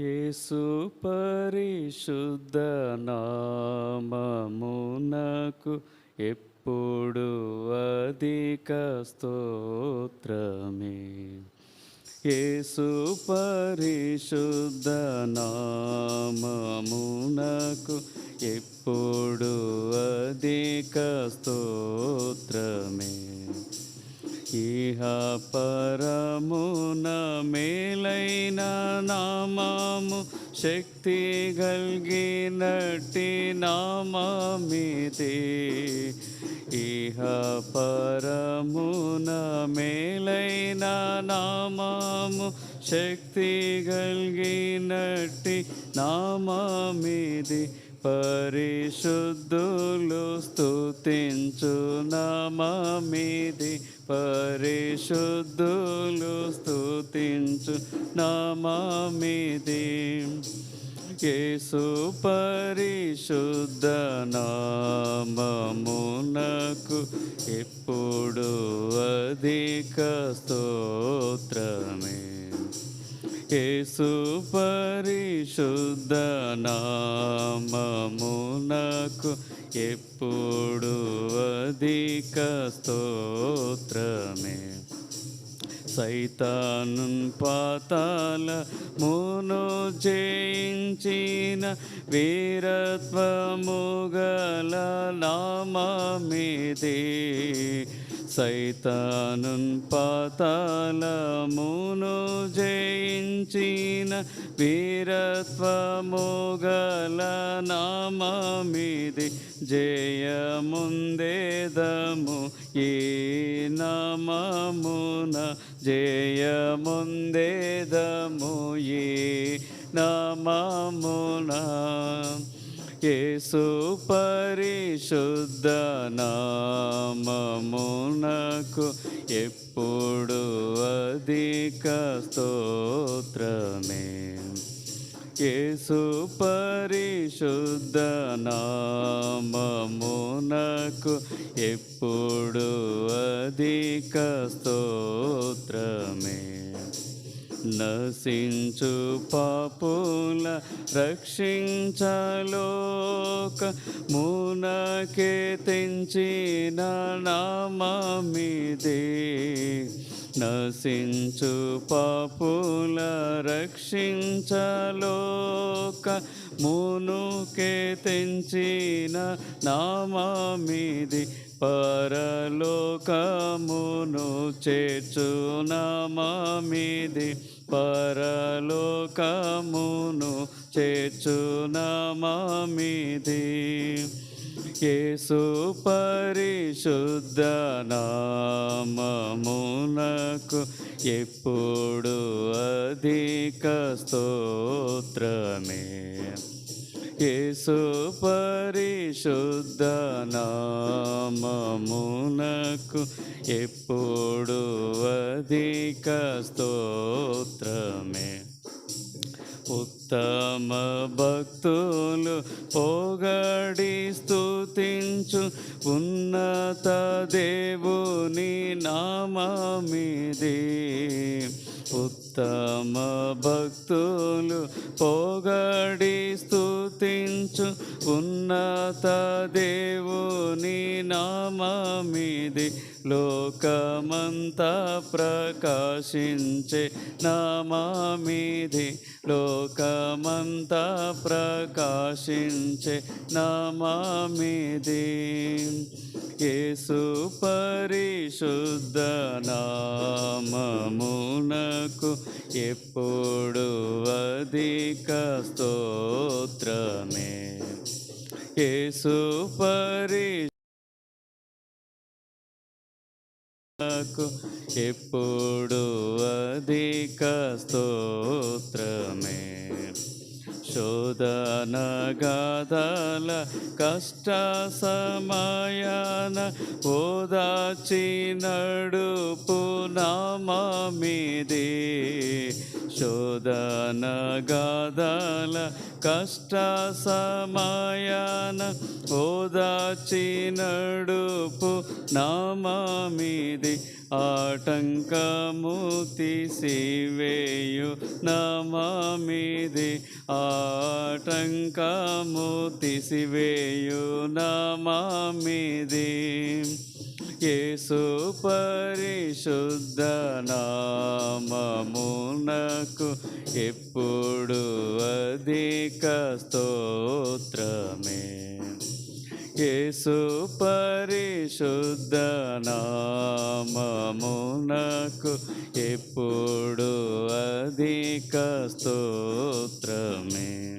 యేసు పరిశుద్ధ నామమునకు ఎప్పుడు అధిక స్తోత్రమే. యేసు పరిశుద్ధ నామమునకు ఎప్పుడు అధిక స్తోత్రమే. ఇహ పరా శక్తి గల్గినట్టి నామమిది ఇహ పరమున మేలైన నామము శక్తి గల్గినట్టి నామమిది పరిశుద్ధులు స్తుతించు నామమిది. పరిశుద్ధులు స్థుతించు నామమిది. యేసు పరిశుద్ధ నామమునకు ఎప్పుడు అధిక స్తోత్రమే. యేసు పరిశుద్ధ నామమునకు ఎప్పుడు అధిక స్తోత్రమే. సైతాను పాతాల మును జయించిన వీరత్వముగల నామమిదే సైతాను పాతాల మును జయించిన వీరత్వము వీరత్వముగల నామమిది జయముందేదము ఈ నామమున జయముందేదము ఈ నామమున యేసు పరిశుద్ధ నామమునకు ఎప్పుడు అధిక స్తోత్రమే. యేసు పరిశుద్ధ నామమునకు ఎప్పుడు అధిక స్తోత్రమే. నశించు పాపుల రక్షించలోక మునకే తెంచిన నామమిదే నశించు పాపుల రక్షించలోక మునుకే తెంచిన నామమిది పరలోకమును చేర్చు నామమిది పరలోకమును చేర్చు నామమిది యేసు పరిశుద్ధ నామమునకు ఎప్పుడు అధిక స్తోత్రమే. యేసు పరిశుద్ధ నామమునకు ఎప్పుడు అధిక స్తోత్రమే. ఉత్తమ భక్తులు పొగడి స్థుతించు ఉన్నత దేవుని నామమిది. ఉత్తమ భక్తులు పొగడి స్తుతించు. ఉన్నత దేవుని నామమిది. లోకమంతా ప్రకాశించే నామామిది. లోకమంతా ప్రకాశించే నామామిది. యేసు పరిశుద్ధ నామమునకు ఎప్పుడు అధిక స్తోత్రమే. యేసు పరి నాకు ఎప్పుడు అధిక స్తోత్రమే. శోధన గాథల కష్ట సమయాన ఓదాచి నడుపు నామమిది. శోధన గాదాల కష్ట సమయాన ఓదాచి నడుపు నామామిది ఆటంకము తీసివేయు నామామిది ఆటంకము తీసివేయు నామామిది యేసు పరిశుద్ధ నామమునకు ఎప్పుడు అధిక స్తోత్రమే. యేసు పరిశుద్ధ నామమునకు ఎప్పుడు అధిక స్తోత్రమే.